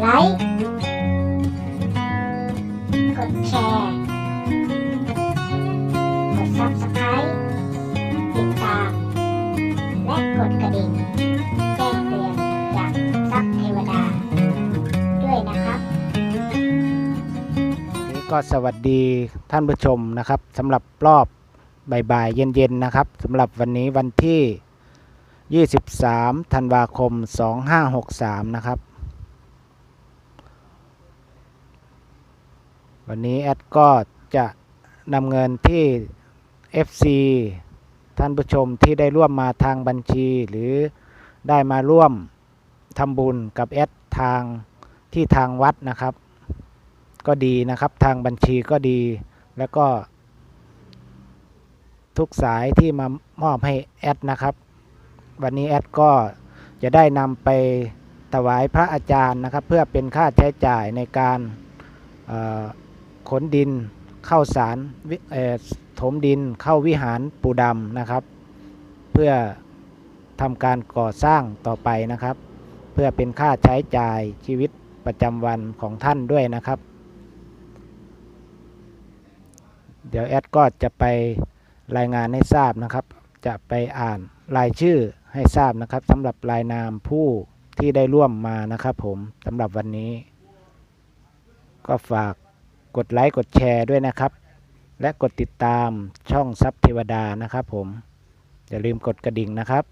ไลค์ กดแชร์ กด Subscribe ติดตาม และกดกระดิ่ง แจ้งเตือนจากซับเทวดา ด้วยนะครับ นี่ก็สวัสดีท่านผู้ชมนะครับสำหรับรอบบ่ายๆเย็นๆนะครับสำหรับวันนี้วันที่ 23 ธันวาคม 2563 นะครับ วันนี้แอดก็จะนำเงินที่ FC ท่านผู้ชมที่ได้ร่วมมาทางบัญชีหรือได้มาร่วมทำบุญกับแอดทางที่ทางวัดนะครับ ก็ดีนะครับทางบัญชีก็ดีแล้วก็ ทุกสายที่มามอบให้แอดนะครับ วันนี้แอดก็จะได้นำไปถวายพระอาจารย์นะครับ เพื่อเป็นค่าใช้จ่ายในการ ขนดินเข้าสารถมดินเข้าวิหารปูดำนะครับ เพื่อทำการก่อสร้างต่อไปนะครับ เพื่อเป็นค่าใช้จ่ายชีวิตประจำวันของท่านด้วยนะครับ เดี๋ยวแอดก็จะไปรายงานให้ทราบนะครับ จะไปอ่านรายชื่อให้ทราบนะครับสำหรับรายนามผู้ที่ได้ร่วมมานะครับผมสำหรับวันนี้ ก็ฝาก กดไลค์กดแชร์ด้วยนะครับ และกดติดตามช่องซับเทวดานะครับผม อย่าลืมกดกระดิ่งนะครับ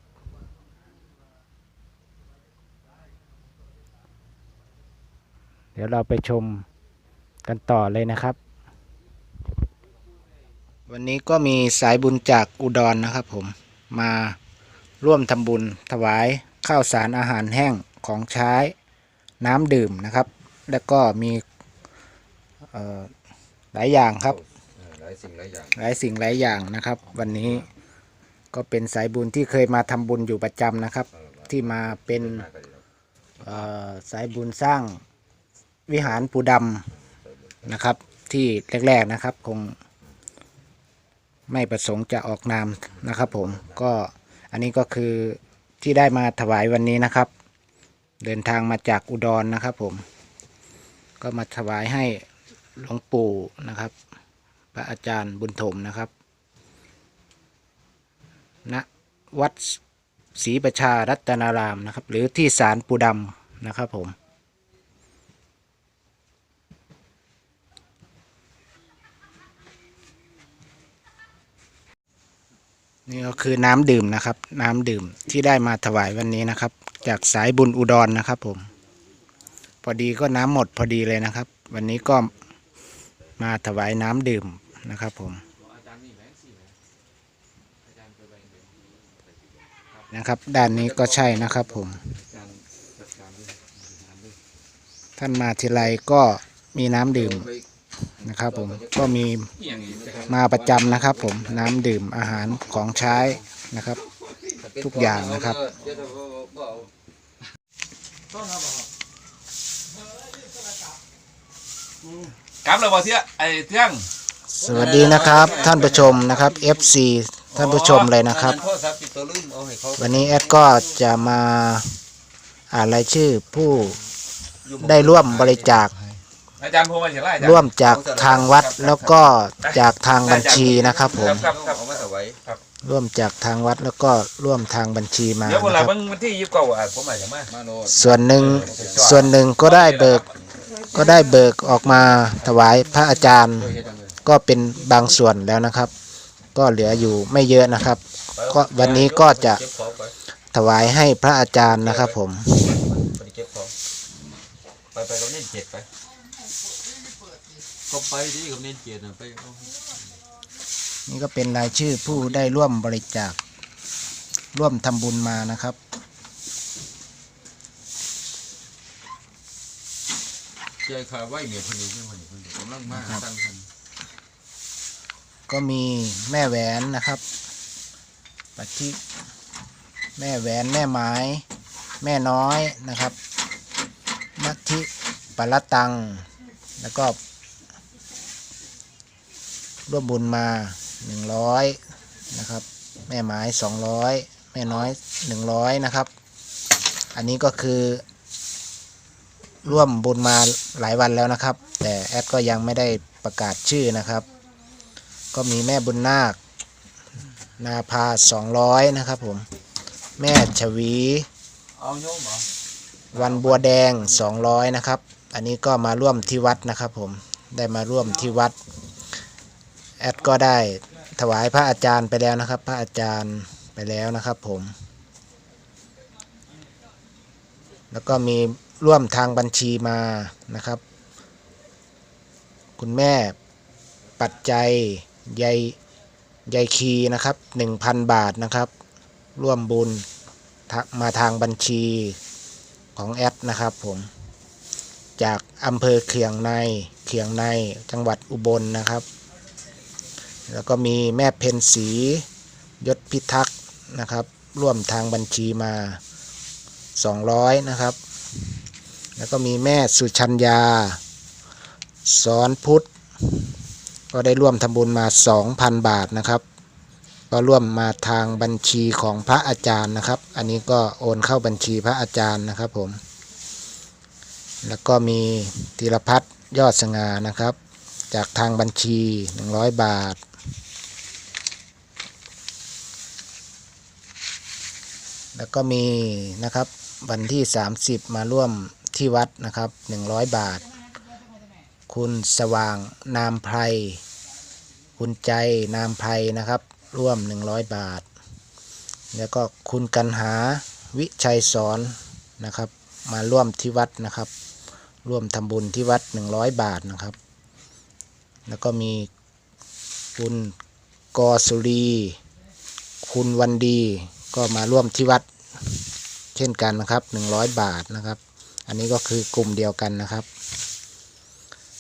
เดี๋ยวเราไปชมกันต่อเลยนะครับ วันนี้ก็มีสายบุญจากอุดรนะครับผมมาร่วมทำบุญถวายข้าวสารอาหารแห้งของใช้น้ำดื่มนะครับ แล้วก็มี เอ่อหลายอย่างครับ หลายสิ่งหลายอย่างหลายสิ่งหลายอย่างนะครับ วันนี้ก็เป็นสายบุญที่เคยมาทำบุญอยู่ประจำนะครับ ที่มาเป็นมากก็ดีแล้วเอ่อสายบุญสร้างวิหารปูดำนะครับ ที่แรกๆนะครับ คง ไม่ประสงค์จะออกนามนะครับ ผมก็อันนี้ก็คือที่ได้มาถวายวันนี้นะครับ เดินทางมาจากอุดรนะครับ ผม ก็มาถวายให้ หลวงปู่นะครับ พระอาจารย์บุญถมนะครับณวัดศรีประชารัตนารามนะครับ หรือที่ศาลปูดำนะครับผม นี่ก็คือน้ำดื่มนะครับ น้ำดื่มที่ได้มาถวายวันนี้นะครับ จากสายบุญอุดรนะครับผม พอดีก็น้ำหมดพอดีเลยนะครับ วันนี้ก็ มาถวายน้ำดื่มนะครับผมนะครับ ด้านนี้ก็ใช่นะครับผม ท่านมาทีไรก็มีน้ำดื่มนะครับผมก็มีมาประจำนะครับ ผมน้ำดื่มอาหารของใช้นะครับ ทุกอย่างนะครับ ครับเราบอกเที่ยไอ้เที่ยงสวัสดีนะครับท่านผู้ชมนะครับ FC ท่านผู้ชมเลยนะครับโทรศัพท์ปิดตัวลืมเอาให้เขาวันนี้แอดก็จะมาอ่านรายชื่อผู้ได้ร่วมบริจาคอาจารย์โทรมาเฉยไรอาจารย์ร่วมจากทางวัดแล้วก็จากทางบัญชีนะครับผม ครับครับเอามาถวายร่วมจากทางวัดแล้วก็ร่วมทางบัญชีมาเดี๋ยวคนนะละครับวันวันที่ยี่สิบเก้าอะผมอาจจะมามาโนดส่วนหนึ่งส่วนหนึ่งก็ได้เบิก ก็ได้เบิกออกมาถวายพระอาจารย์ ก็เป็นบางส่วนแล้วนะครับ ก็เหลืออยู่ไม่เยอะนะครับ ก็วันนี้ก็จะถวายให้พระอาจารย์นะครับ ผมไปไปกับเนนเจ็ดไปก็ไปที่กับเนนเจ็ดนะไปนี่ก็เป็นรายชื่อผู้ได้ร่วมบริจาคร่วมทำบุญมานะครับ ใจขาไหวเมียคนนี้ใช่ไหมคนนี้กำลังมาตั้งคันก็มีแม่แหวนนะครับปัทิแม่แหวนแม่ไม้แม่น้อยนะครับมัทธิปละตัง แล้วก็ร่วมบุญมาหนึ่งร้อยนะครับ แม่ไม้สองร้อยแม่น้อยหนึ่งร้อยนะครับ อันนี้ก็คือ ร่วมบุญมาหลายวันแล้วนะครับ แต่แอดก็ยังไม่ได้ประกาศชื่อนะครับ ก็มีแม่บุญนาค นาพา200นะครับผม แม่ชวีวันบัวแดง200นะครับ อันนี้ก็มาร่วมที่วัดนะครับผม ได้มาร่วมที่วัด แอดก็ได้ถวายพระอาจารย์ไปแล้วนะครับ พระอาจารย์ไปแล้วนะครับผม แล้วก็มี ร่วมทางบัญชีมานะครับ คุณแม่ปัจจัยยายยายคีนะครับ 1,000 บาทนะครับ ร่วมบุญมาทางบัญชีของแอดนะครับผมจากอำเภอเขียงในเขียงในจังหวัดอุบลนะครับ แล้วก็มีแม่เพนสียศพิทักษ์นะครับ ร่วมทางบัญชีมา 200 นะครับ แล้วก็มีแม่สุชัญญา สอนพุทธ ก็ได้ร่วมทำบุญมา 2,000 บาทนะครับ ก็ร่วมมาทางบัญชีของพระอาจารย์นะครับ อันนี้ก็โอนเข้าบัญชีพระอาจารย์นะครับผม แล้วก็มีธีรพัฒน์ยอดสง่านะครับ จากทางบัญชี 100 บาทแล้วก็มีนะครับวันที่ 30 มาร่วม ที่วัดนะครับ 100 บาท คุณสว่างนามไพรคุณใจนามไพรนะครับ ร่วม 100 บาท แล้วก็คุณกันหาวิชัยสอนนะครับ มาร่วมที่วัดนะครับ ร่วมทำบุญที่วัด 100 บาทนะครับ แล้วก็มีคุณกอสุรี คุณวันดีก็มาร่วมที่วัดเช่นกันนะครับ 100 บาทนะครับ อันนี้ก็คือกลุ่มเดียวกันนะครับ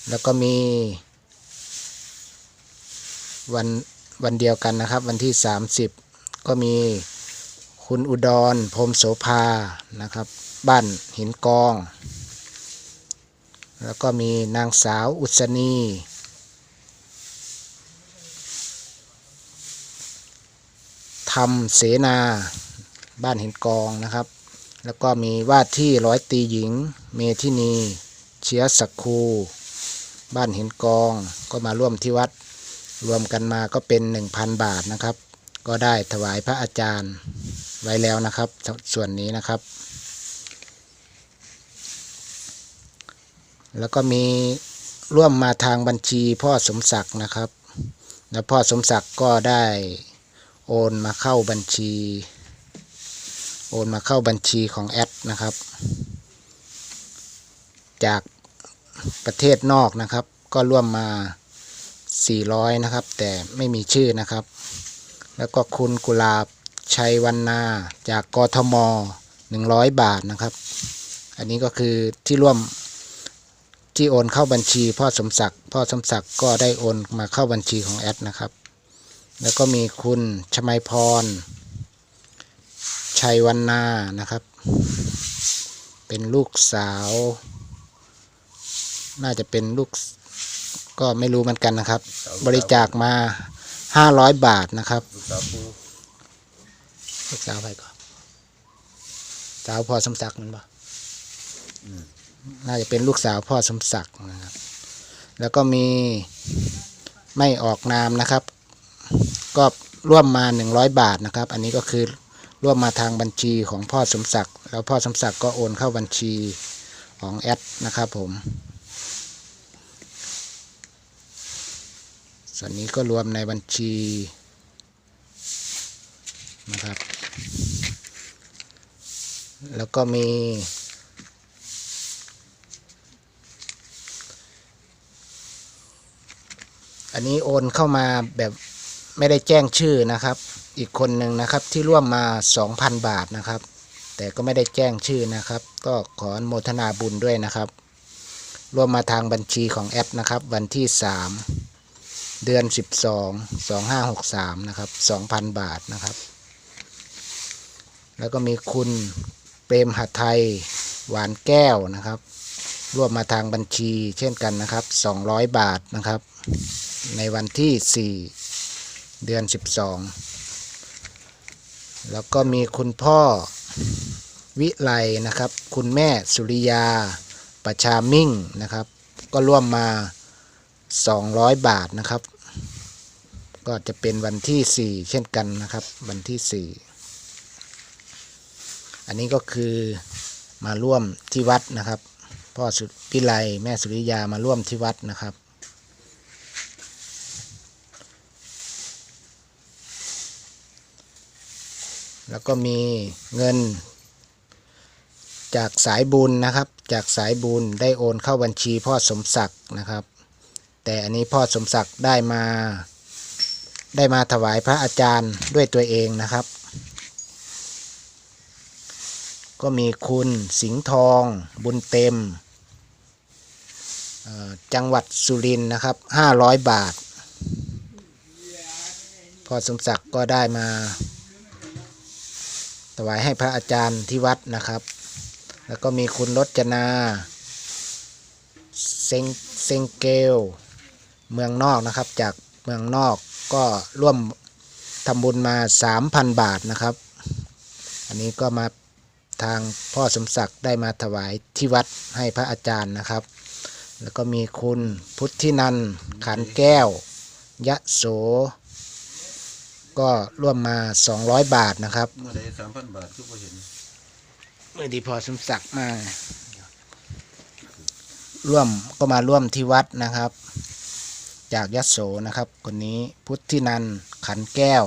แล้วก็มี วันวันเดียวกันนะครับ วันที่ 30 ก็มีคุณอุดรพรมโสภานะครับ บ้านหินกอง แล้วก็มีนางสาวอุศนีธรรมเสนา บ้านหินกองนะครับ แล้วก็มีว่าที่ร้อยตีหญิง เมธินี เชียสักคู บ้านหินกองก็มาร่วมที่วัด รวมกันมาก็เป็น 1,000 บาทนะครับ ก็ได้ถวายพระอาจารย์ไว้แล้วนะครับ ส่วนนี้นะครับ แล้วก็มีร่วมมาทางบัญชีพ่อสมศักดิ์นะครับ แล้วพ่อสมศักดิ์ก็ได้โอนมาเข้าบัญชี โอนมาเข้าบัญชีของแอดนะครับ จากประเทศนอกนะครับ ก็ร่วมมา 400 นะครับ แต่ไม่มีชื่อนะครับ แล้วก็คุณกุลาบชัยวันนาจากกทม 100 บาทนะครับ อันนี้ก็คือที่ร่วมที่โอนเข้าบัญชีพ่อสมศักดิ์พ่อสมศักดิ์ก็ได้โอนมาเข้าบัญชีของแอดนะครับ แล้วก็มีคุณชมัยพร ชัยวันนานะครับ เป็นลูกสาว น่าจะเป็นลูก ก็ไม่รู้เหมือนกันนะครับ บริจาคมา500บาทนะครับลูกสาวปูลูกสาวไปก่อน สาวพ่อสมศักดิ์มันบ่น่าจะเป็นลูกสาวพ่อสมศักดิ์นะครับ แล้วก็มีไม่ออกนามนะครับ ก็ร่วมมา100บาทนะครับ อันนี้ก็คือ ร่วมมาทางบัญชีของพ่อสมศักดิ์แล้วพ่อสมศักดิ์ก็โอนเข้าบัญชีของแอดนะครับผม ส่วนนี้ก็รวมในบัญชีนะครับ แล้วก็มี อันนี้โอนเข้ามาแบบไม่ได้แจ้งชื่อนะครับ อีกคนหนึ่งนะครับที่ร่วมมา 2,000 บาทนะครับ แต่ก็ไม่ได้แจ้งชื่อนะครับ ก็ขออนโมทนาบุญด้วยนะครับ ร่วมมาทางบัญชีของแอดนะครับ วันที่ 3 เดือน 12 2563 นะครับ 2,000 บาทนะครับ แล้วก็มีคุณเปรมหัทไทยหวานแก้วนะครับ ร่วมมาทางบัญชีเช่นกันนะครับ 200 บาทนะครับ ในวันที่ 4 เดือน 12 แล้วก็มีคุณพ่อวิไลนะครับ คุณแม่สุริยาประชามิ่งนะครับ ก็ร่วมมา 200 บาทนะครับ ก็จะเป็นวันที่ 4 เช่นกันนะครับ วันที่ 4 อันนี้ก็คือมาร่วมที่วัดนะครับ พ่อสุพิไลแม่สุริยามาร่วมที่วัดนะครับ แล้วก็มีเงิน จากสายบุญนะครับ จากสายบุญได้โอนเข้าบัญชีพ่อสมศักดิ์นะครับ แต่อันนี้พ่อสมศักดิ์ได้มา ได้มาถวายพระอาจารย์ด้วยตัวเองนะครับ ก็มีคุณสิงห์ทอง บุญเต็มจังหวัดสุรินทร์นะครับ 500 บาทพ่อสมศักดิ์ก็ได้มา ถวายให้พระอาจารย์ที่วัดนะครับ แล้วก็มีคุณรจนาเซงเซงเกล เมืองนอกนะครับ จากเมืองนอกก็ร่วมทำบุญมา 3,000 บาทนะครับ อันนี้ก็มาทางพ่อสมศักดิ์ได้มาถวายที่วัดให้พระอาจารย์นะครับ แล้วก็มีคุณพุทธินันขันแก้วยะโส ก็ร่วมมา 200 บาทนะครับ เมื่อใดสามพันบาทคือบ่เห็นเมื่อดีพอสมศักดิ์มาร่วมก็มาร่วมที่วัดนะครับ จากยโสนะครับ คนนี้พุทธินันท์ขันแก้ว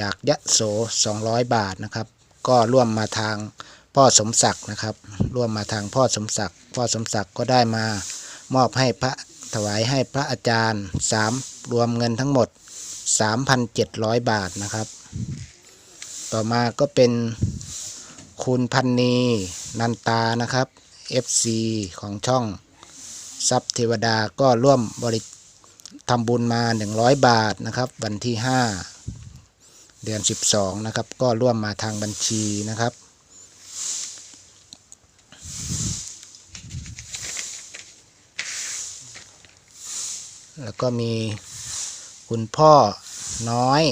จากยโส 200 บาทนะครับ ก็ร่วมมาทางพ่อสมศักดิ์นะครับ ร่วมมาทางพ่อสมศักดิ์พ่อสมศักดิ์ก็ได้มามอบให้พระถวายให้พระอาจารย์สามรวมเงินทั้งหมด 3,700 บาทนะครับ ต่อมาก็เป็นคุณพันนีนันตานะครับ FC ของช่องซับเทวดาก็ร่วมบริทำบุญมา 100 บาทนะครับ วันที่ 5 เดือน 12 นะครับ ก็ร่วมมาทางบัญชีนะครับ แล้วก็มีคุณพ่อ น้อย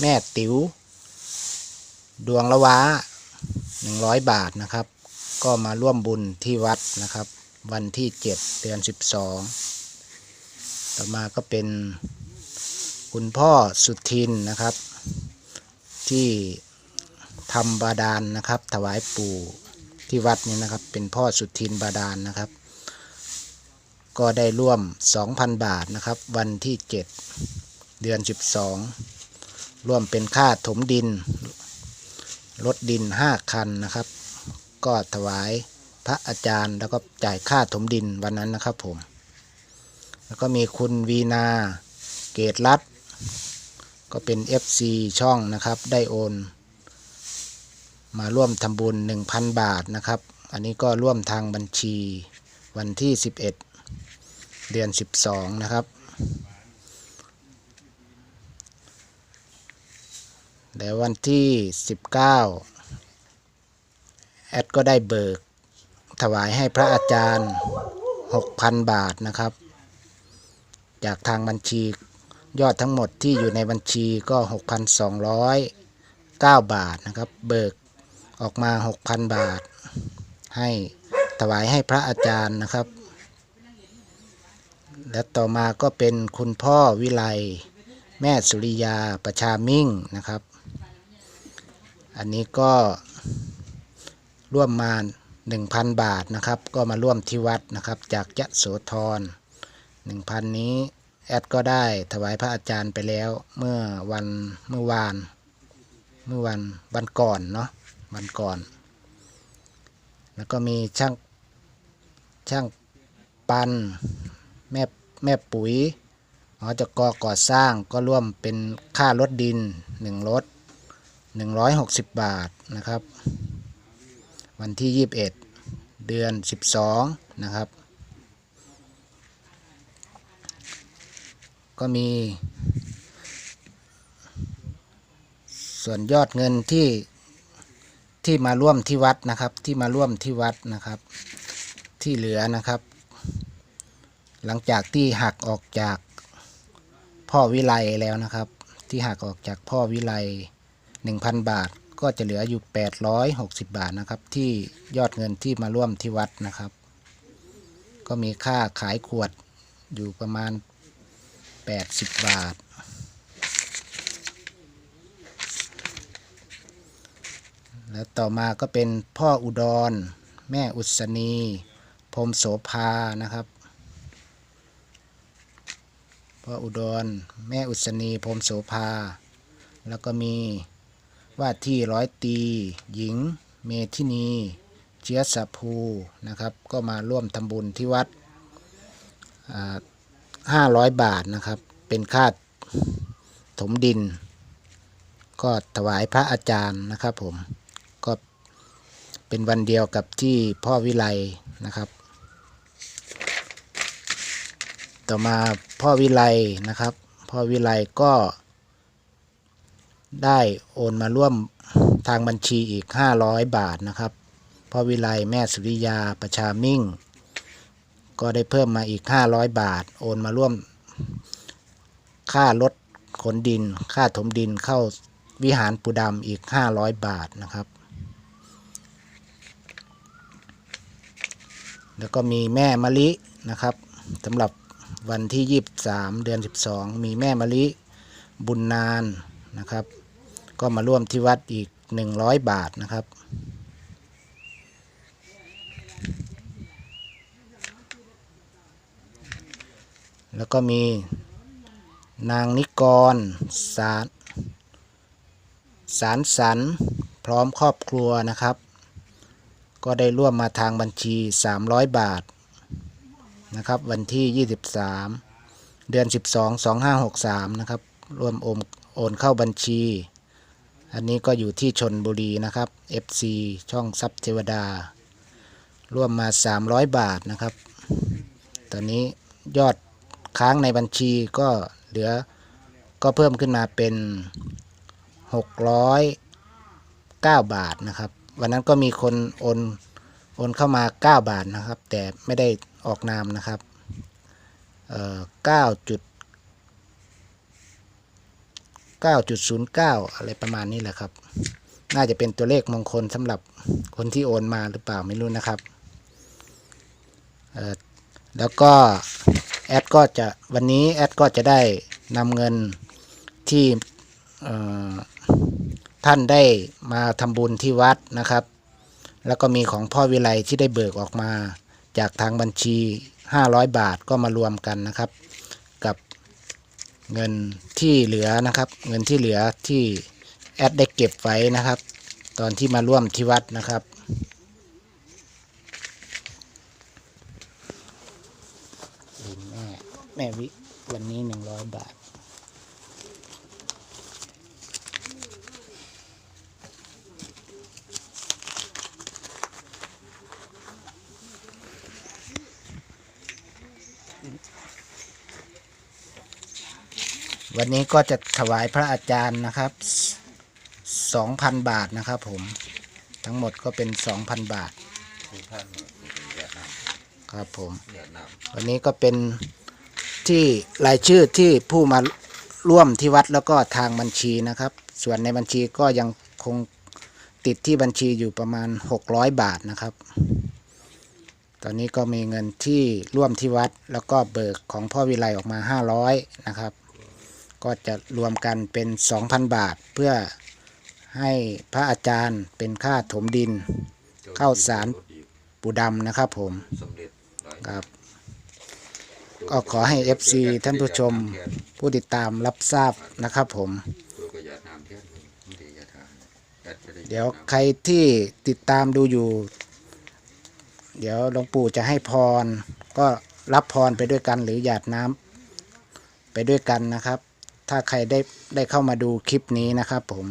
แม่ติ๋ว ดวงละวะ100บาทนะครับ ก็มาร่วมบุญที่วัดนะครับ วันที่7เดือน12ต่อมาก็เป็นคุณพ่อสุทินนะครับ ที่ทำบาดาลนนะครับ ถวายปู่ที่วัดนี้นะครับ เป็นพ่อสุทินบาดาลนนะครับ ก็ได้ร่วม 2,000 บาทนะครับ วันที่ 7 เดือน 12 ร่วมเป็นค่าถมดิน รถดิน 5 คันนะครับ ก็ถวายพระอาจารย์แล้วก็จ่ายค่าถมดินวันนั้นนะครับผม แล้วก็มีคุณวีนา เกตรัตก็เป็น FC ช่องนะครับได้โอน มาร่วมทำบุญ 1,000 บาทนะครับ อันนี้ก็ร่วมทางบัญชีวันที่ 11 เดือน 12 นะครับ แล้ววันที่ 19 แอดก็ได้เบิก ถวายให้พระอาจารย์ 6,000 บาทนะครับ จากทางบัญชียอดทั้งหมดที่อยู่ในบัญชีก็ 6,209 บาทนะครับ เบิกออกมา 6,000 บาท ให้ถวายให้พระอาจารย์นะครับ และต่อมาก็เป็นคุณพ่อวิไลแม่สุริยาประชามิ่งนะครับ อันนี้ก็ร่วมมา 1,000 บาทนะครับ ก็มาร่วมที่วัดนะครับจากยะโสธร1,000 นี้แอดก็ได้ถวายพระอาจารย์ไปแล้วเมื่อวันเมื่อวานเมื่อวันวันก่อนเนาะวันก่อน แล้วก็มีช่างช่างปันแม่แม่ปุ๋ยหอจกก่อสร้างก็ร่วมเป็นค่ารถดินหนึ่งรถ 160 บาทนะครับ วันที่ 21 เดือน 12 นะครับ ก็มี ส่วนยอดเงินที่ที่มาร่วมที่วัดนะครับที่มาร่วมที่วัดนะครับ ที่เหลือนะครับ หลังจากที่หักออกจากพ่อวิไลแล้วนะครับ ที่หักออกจากพ่อวิไล 1,000 บาทก็จะเหลืออยู่ 860 บาทนะครับ ที่ยอดเงินที่มาร่วมที่วัดนะครับ ก็มีค่าขายขวดอยู่ประมาณ 80 บาท แล้วต่อมาก็เป็นพ่ออุดร แม่อุศนี พรมโสภานะครับพ่ออุดร แม่อุศนี พรมโสภา แล้วก็มี ว่าที่ร้อยตี หญิง เมธินีเจียสภูนะครับ ก็มาร่วมทำบุญที่วัดห้าร้อยบาทนะครับ เป็นค่าถมดิน ก็ถวายพระอาจารย์นะครับผม ก็เป็นวันเดียวกับที่พ่อวิไลนะครับ ต่อมาพ่อวิไลนะครับ พ่อวิไลก็ ได้โอนมาร่วมทางบัญชีอีก 500 บาทนะครับพ่อวิไลแม่สุริยาประชามิ่ง ก็ได้เพิ่มมาอีก 500 บาท โอนมาร่วม ค่ารถขนดิน ค่าถมดินเข้าวิหารปูดำอีก 500 บาทนะครับ แล้วก็มีแม่มะลินะครับสำหรับวันที่ 23 เดือน 12 มีแม่มะลิบุญนานนะครับ ก็มาร่วมที่วัดอีก 100 บาทนะครับ แล้วก็มีนางนิกร สารสารสันพร้อมครอบครัวนะครับ ก็ได้ร่วมมาทางบัญชี 300 บาทนะครับ วันที่ 23 เดือน 12 2563 นะครับ ร่วมโอนโอนเข้าบัญชี อันนี้ก็อยู่ที่ชนบุรีนะครับ FC ช่องซับเทวดา ร่วมมา 300 บาทนะครับ ตอนนี้ยอดค้างในบัญชีก็เหลือก็เพิ่มขึ้นมาเป็น 609 บาทนะครับ วันนั้นก็มีคนโอนโอนเข้ามา 9 บาทนะครับ แต่ไม่ได้ออกนามนะครับเอ่อ9จุด 9.09 อะไรประมาณนี้แหละครับ น่าจะเป็นตัวเลขมงคลสำหรับคนที่โอนมาหรือเปล่าไม่รู้นะครับเอ่อแล้วก็แอดก็จะวันนี้แอดก็จะได้นำเงินที่ท่านได้มาทำบุญที่วัดนะครับ แล้วก็มีของพ่อวิไลที่ได้เบิกออกมาจากทางบัญชี 500 บาทก็มารวมกันนะครับ เงินที่เหลือนะครับ เงินที่เหลือที่แอดได้เก็บไว้นะครับ ตอนที่มาร่วมที่วัดนะครับ แม่แม่วิวันนี้หนึ่งร้อยบาท วันนี้ก็จะถวายพระอาจารย์นะครับสองพันบาทนะครับผม ทั้งหมดก็เป็นสองพันบาท ครับผม วันนี้ก็เป็นที่รายชื่อที่ผู้มาร่วมที่วัดแล้วก็ทางบัญชีนะครับ ส่วนในบัญชีก็ยังคงติดที่บัญชีอยู่ประมาณ 600 บาทนะครับ ตอนนี้ก็มีเงินที่ร่วมที่วัดแล้วก็เบิกของพ่อวิไลออกมา 500 นะครับ ก็จะรวมกันเป็น 2,000 บาท เพื่อให้พระอาจารย์เป็นค่าถมดินเข้าสารปูดำนะครับผมครับ ก็ขอให้ FC ท่านผู้ชมผู้ติดตามรับทราบนะครับผม เดี๋ยวใครที่ติดตามดูอยู่ เดี๋ยวหลวงปู่จะให้พร ก็รับพรไปด้วยกันหรือหยาดน้ำไปด้วยกันนะครับ ถ้าใครได้ได้เข้ามาดูคลิปนี้นะครับผม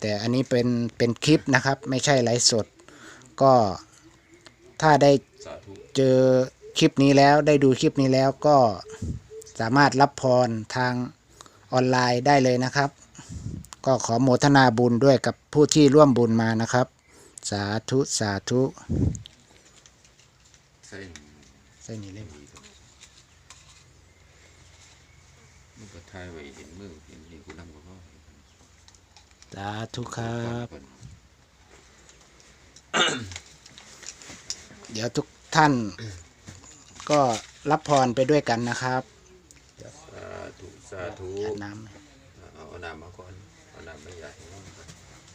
แต่อันนี้เป็นเป็นคลิปนะครับ ไม่ใช่ไลฟ์สด ก็ถ้าได้สาธุเจอคลิปนี้แล้วได้ดูคลิปนี้แล้วก็สามารถรับพรทางออนไลน์ได้เลยนะครับ ก็ขอโมทนาบุญด้วยกับผู้ที่ร่วมบุญมานะครับ สาธุ สาธุใส่ใส่นี่เล่ม ดีครับมันก็ทายไว้เห็นมือเห็นนี่กูนำกับพ่อสาธุครับ เดี๋ยวทุกท่าน ก็รับพรไปด้วยกันนะครับสาธุสาธุจัดน้เอาเอาน้ำมาก่อนเอาน้ำไม่ใหญ่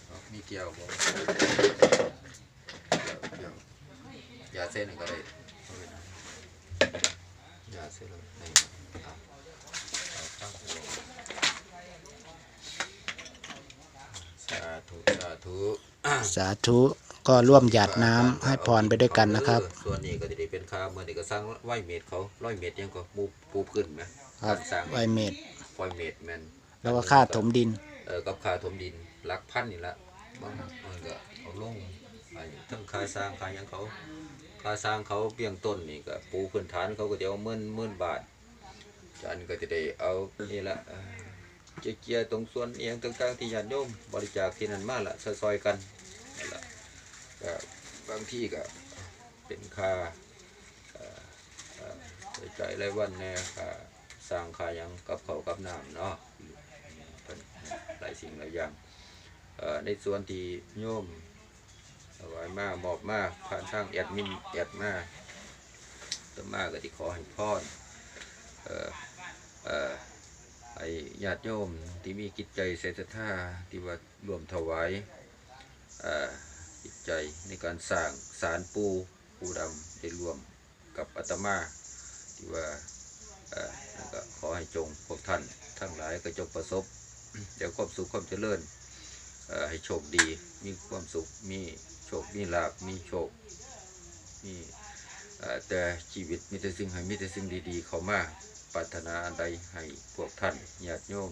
เอามีเกี่ยวบ่เกี่ยวยาเส้นหนึ่งก็ได้เอาไปนะยาเส้นเลย สาธุสาธุำสาธุก็ร่วมหยาดน้ำให้พรไปด้วยกันนะครับเออส่วนนี้ก็จะได้เป็นค่าเมื่อนี้ก็สร้างไหวเมตรเขาร้อยเมตรยังก็ปูปูขึ้นไหมครับสร้างไวเมดปล่อยเมตรแมนแล้วก็ค่าถมดิน เออกับค่าถมดินหลักพันนี่ละบางมันก็เอาลงไปทั้งค่าสร้างค่าหยังเขาค่าสร้างเขาเพียงต้นนี่ก็ปูพื้นฐานเขาก็จะเอาหมื่นหมื่นบาท จานก็จะได้เอานี่ละเอ่อเจียเจียตรงส่วนเอียงต่างๆที่ญาติโยมบริจาคที่นั่นมาละซอยๆกันนั่นละก็บางที่ก็เป็นค่าใช้จ่ายรายวันแน่ค่าสร้างค่ายังกับเขากับน้ำเนาะหลายสิ่งหลายอย่างในส่วนที่โยมเอาไว้มากมอบมากผ่านทางแอดมินแอดมาต่อมาก็ที่ขอให้พรเอ่อเอ่อไอ้ ญาติโยมที่มีกิจใจเศรษฐาที่ว่ารวมถวายเอ่อจิตใจในการสร้างสารปูปูดำได้รวมกับอาตมาที่ว่าก็ขอให้จงพวกท่านทั้งหลายก็จงประสบแต่ความสุขความเจริญให้โชคดีมีความสุขมีโชคมีลาภมีโชคมีแต่ชีวิตมีแต่สิ่งให้มีแต่สิ่งดีๆ เข้ามา ปรารถนาอันใดให้พวกท่านญาติโยม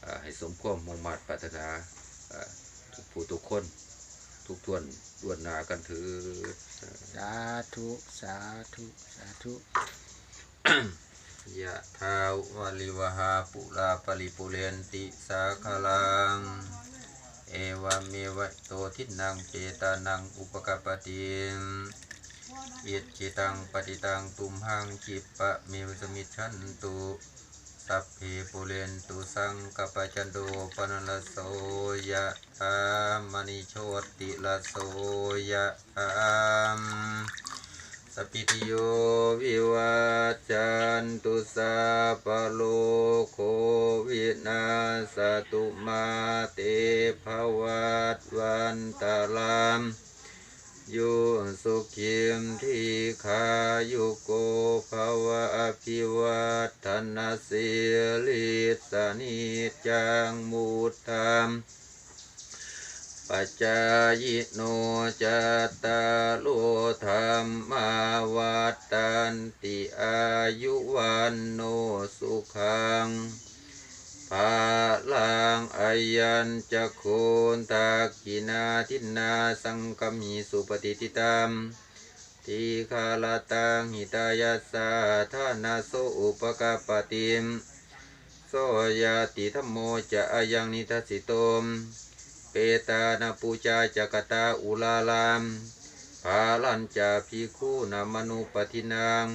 เอ่อให้สมความมุ่งมั่นปรารถนาเอ่อทุกผู้ทุกคน ทุกทวนดวนหนากันถือสาธุ สาธุ สาธุยะทาวาลิวหาปุราปริปุเรนติสาคาลัง เอวาเมวะโตทินังเจตานังอุปกปปติง อิจิตังปฏิตังตุมหังจิปปะเมวสมิชันตุสัพเพปุเรนตุสังกปปจันโดปนลโสยะธามณิโชติลโสยะธามสพพิติโยวิวัจจันตุสัพพะโลโควินาสตุมาเตภวัตวันตาลาม โยสุขิมทีขายุโกภวะอภิวัตนาสิลิสานิจังมุตตามปัจจายโนจัตตาโลธรรมาวัตันติอายุวันโนสุขัง ภาลังอายัญจะโคนตากินาทินาสังกมิสุปฏิทิตามทีคาลตังหิตายาสาธานาโสอุปกปปติมโสยาติธรรมโมจะอายังนิทัสิตมเปตานาปูจาจักตาอุลาลามภาลัญจาภิกขุนามนุปทินัง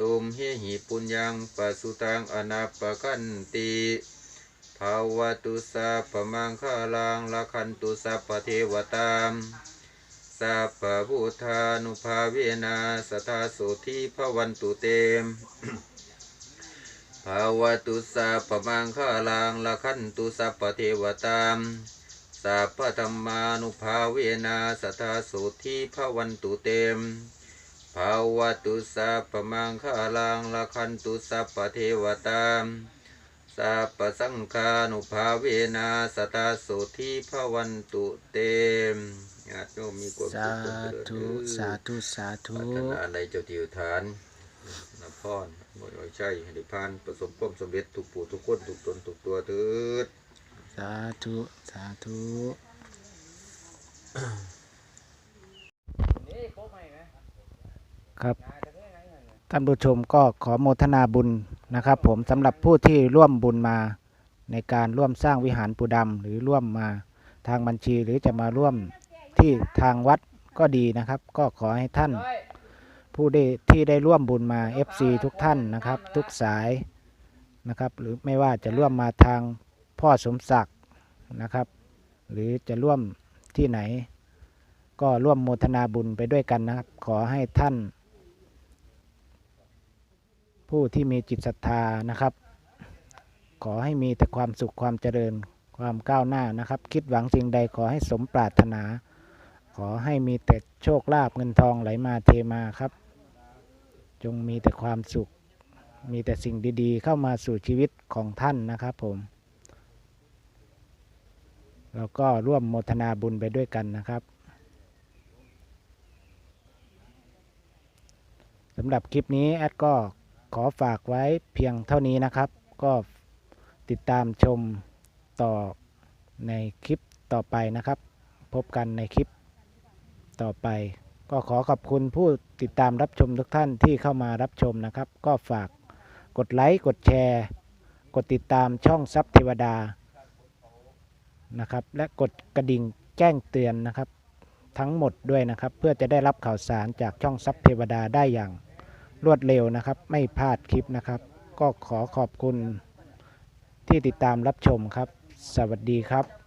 ตุมเฮหิปุญญังปัสสุตังอนาปกันติภาวตุสัพพมังคาลังละคันตุสัพพเทวตามสัพพพุทธานุภาเวนะสทาโสธิภวันตุเตมภาวตุสัพพมังคาลังละคันตุสัพพเทวตามสัพพธรรมานุภาเวนะสัทาโสธิภวันตุเตม ภาวตุสัพพมังคาลังละคันตุสัพพเทวตามสัพพสังฆานุภาเวนะสัทธาโสธิภวันตุเตมญาติโยมมีความสาสุขความเจริญธุสาธุสาธุปรารถนาในเจ้าทิวฐานนพรมวยใช่ให้ได้พานประสบความสำเร็จทุกผู้ทุกคนทุกตนทุกตัวเถิดสาธุสาธุ ครับ ท่านผู้ชมก็ขอโมทนาบุญนะครับ ผมสำหรับผู้ที่ร่วมบุญมาในการร่วมสร้างวิหารปูดำหรือร่วมมาทางบัญชีหรือจะมาร่วมที่ทางวัดก็ดีนะครับ ก็ขอให้ท่าน ผู้ได้ที่ได้ร่วมบุญมา FC ทุกท่านนะครับ ทุกสายนะครับ หรือไม่ว่าจะร่วมมาทางพ่อสมศักดิ์นะครับ หรือจะร่วมที่ไหน ก็ร่วมโมทนาบุญไปด้วยกันนะครับ ขอให้ท่าน ผู้ที่มีจิตศรัทธานะครับ ขอให้มีแต่ความสุขความเจริญความก้าวหน้านะครับ คิดหวังสิ่งใดขอให้สมปรารถนา ขอให้มีแต่โชคลาภเงินทองไหลมาเทมาครับ จงมีแต่ความสุข มีแต่สิ่งดีๆ เข้ามาสู่ชีวิตของท่านนะครับผม แล้วก็ร่วมโมทนาบุญไปด้วยกันนะครับสำหรับคลิปนี้แอดก็ ขอฝากไว้เพียงเท่านี้นะครับ ก็ติดตามชมต่อในคลิปต่อไปนะครับ พบกันในคลิปต่อไป ก็ขอขอบคุณผู้ติดตามรับชมทุกท่านที่เข้ามารับชมนะครับ ก็ฝากกดไลค์กดแชร์ กดติดตามช่องซับเทวดานะครับ และกดกระดิ่งแจ้งเตือนนะครับ ทั้งหมดด้วยนะครับ เพื่อจะได้รับข่าวสารจากช่องซับเทวดาได้อย่าง รวดเร็วนะครับ ไม่พลาดคลิปนะครับ ก็ขอขอบคุณที่ติดตามรับชมครับ สวัสดีครับ